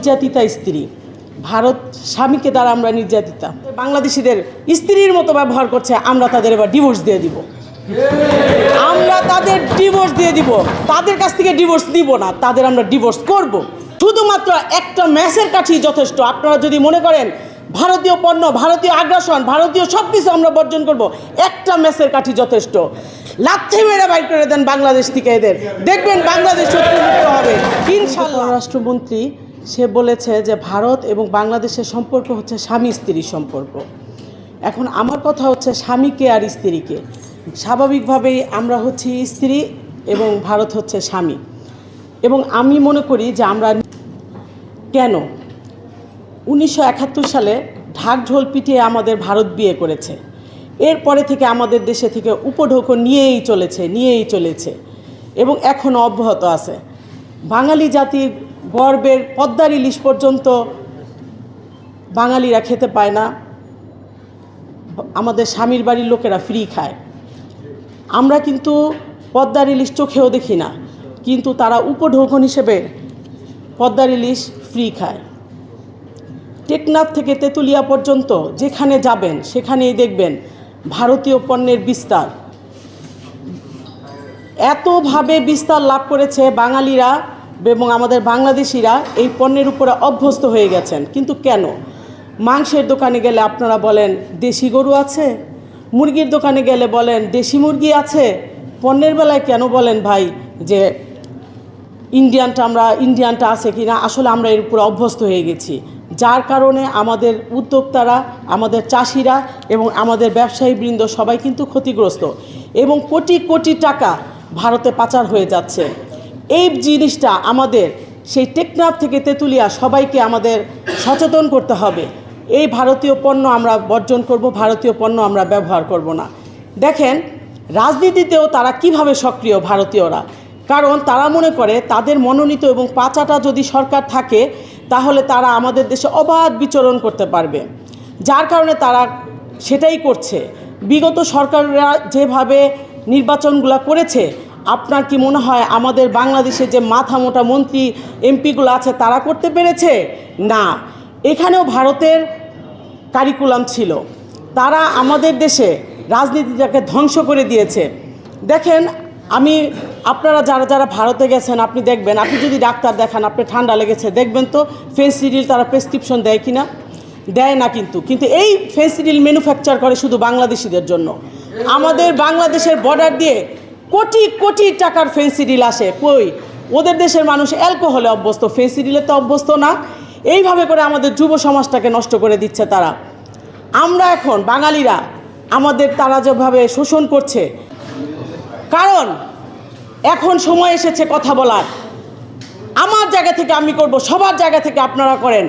নির্যাতিতা স্ত্রী। ভারত স্বামীকে দ্বারা আমরা নির্যাতিতা। বাংলাদেশিদের স্ত্রীর মতো ব্যবহার করছে, আমরা তাদের এবার ডিভোর্স দিয়ে দিব। আমরা তাদের ডিভোর্স দিয়ে দিব। তাদের কাছ থেকে ডিভোর্স দিব না, তাদের আমরা ডিভোর্স করব। শুধুমাত্র একটা ম্যাচের কাছেই যথেষ্ট। আপনারা যদি মনে করেন, ভারতীয় পণ্য, ভারতীয় আগ্রাসন, ভারতীয় সব কিছু আমরা বর্জন করব, একটা ম্যাচের কাঠি যথেষ্ট। লাথি মেরে বাইর করে দেন বাংলাদেশ থেকে এদের। দেখবেন বাংলাদেশ শত্রুমুক্ত হবে। ইনশাল্লাহ রাষ্ট্রমন্ত্রী সে বলেছে যে ভারত এবং বাংলাদেশের সম্পর্ক হচ্ছে স্বামী স্ত্রীর সম্পর্ক। এখন আমার কথা হচ্ছে স্বামীকে আর স্ত্রীকে। স্বাভাবিকভাবেই আমরা হচ্ছি স্ত্রী এবং ভারত হচ্ছে স্বামী। এবং আমি মনে করি যে আমরা কেন? উনিশশো একাত্তর সালে ঢাক ঢোল পিটিয়ে আমাদের ভারত বিয়ে করেছে। এরপরে থেকে আমাদের দেশে থেকে উপঢৌকন নিয়েই চলেছে নিয়েই চলেছে। এবং এখনও অব্যাহত আছে। বাঙালি জাতির গর্বের পদ্মার ইলিশ পর্যন্ত বাঙালিরা খেতে পায় না। আমাদের স্বামীর বাড়ির লোকেরা ফ্রি খায়। আমরা কিন্তু পদ্মার ইলিশ চোখেও দেখি না। কিন্তু তারা উপঢৌকন হিসেবে পদ্মার ইলিশ ফ্রি খায়। টেকনাফ থেকে তেঁতুলিয়া পর্যন্ত যেখানে যাবেন, সেখানেই দেখবেন ভারতীয় পণ্যের বিস্তার। এতভাবে বিস্তার লাভ করেছে বাঙালিরা এবং আমাদের বাংলাদেশিরা এই পণ্যের উপরে অভ্যস্ত হয়ে গেছেন। কিন্তু কেন? মাংসের দোকানে গেলে আপনারা বলেন, দেশি গরু আছে? মুরগির দোকানে গেলে বলেন, দেশি মুরগি আছে? পণ্যের বেলায় কেন বলেন ভাই যে, ইন্ডিয়ানটা আমরা, ইন্ডিয়ানটা আছে কি না আসলে আমরা এর উপরে অভ্যস্ত হয়ে গেছি। যার কারণে আমাদের উদ্যোক্তারা, আমাদের চাষিরা এবং আমাদের ব্যবসায়ীবৃন্দ সবাই কিন্তু ক্ষতিগ্রস্ত এবং কোটি কোটি টাকা ভারতে পাচার হয়ে যাচ্ছে। এই জিনিসটা আমাদের, সেই টেকনাফ থেকে তেঁতুলিয়া সবাইকে আমাদের সচেতন করতে হবে। এই ভারতীয় পণ্য আমরা বর্জন করব, ভারতীয় পণ্য আমরা ব্যবহার করব না। দেখেন, রাজনীতিতেও তারা কীভাবে সক্রিয় ভারতীয়রা? কারণ তারা মনে করে তাদের মনোনীত এবং পাচাটা যদি সরকার থাকে, তাহলে তারা আমাদের দেশে অবাধ বিচরণ করতে পারবে। যার কারণে তারা সেটাই করছে। বিগত সরকাররা যেভাবে নির্বাচনগুলো করেছে আপনার কি মনে হয় আমাদের বাংলাদেশে যে মাথা মোটা মন্ত্রী এমপিগুলো আছে, তারা করতে পেরেছে? না। এখানেও ভারতের কারিকুলাম ছিল। তারা আমাদের দেশে রাজনীতিটাকে ধ্বংস করে দিয়েছে। দেখেন, আমি, আপনারা যারা যারা ভারতে গেছেন, আপনি দেখবেন, আপনি যদি ডাক্তার দেখান, আপনি ঠান্ডা লেগেছে, দেখবেন তো ফেন্সিডিল তারা প্রেসক্রিপশন দেয় কি না দেয় না কিন্তু। কিন্তু এই ফেন্সিডিল ম্যানুফ্যাকচার করে শুধু বাংলাদেশিদের জন্য। আমাদের বাংলাদেশের বর্ডার দিয়ে কোটি কোটি টাকার ফেন্সিডিল আসে। কই? ওদের দেশের মানুষ অ্যালকোহলে অভ্যস্ত। ফেন্সিডিলে তো অভ্যস্ত না। এইভাবে করে আমাদের যুব সমাজটাকে নষ্ট করে দিচ্ছে তারা। আমরা এখন বাঙালিরা, আমাদের তারা যেভাবে শোষণ করছে, কারণ এখন সময় এসেছে কথা বলার। আমার জায়গা থেকে আমি করব, সবার জায়গা থেকে আপনারা করেন।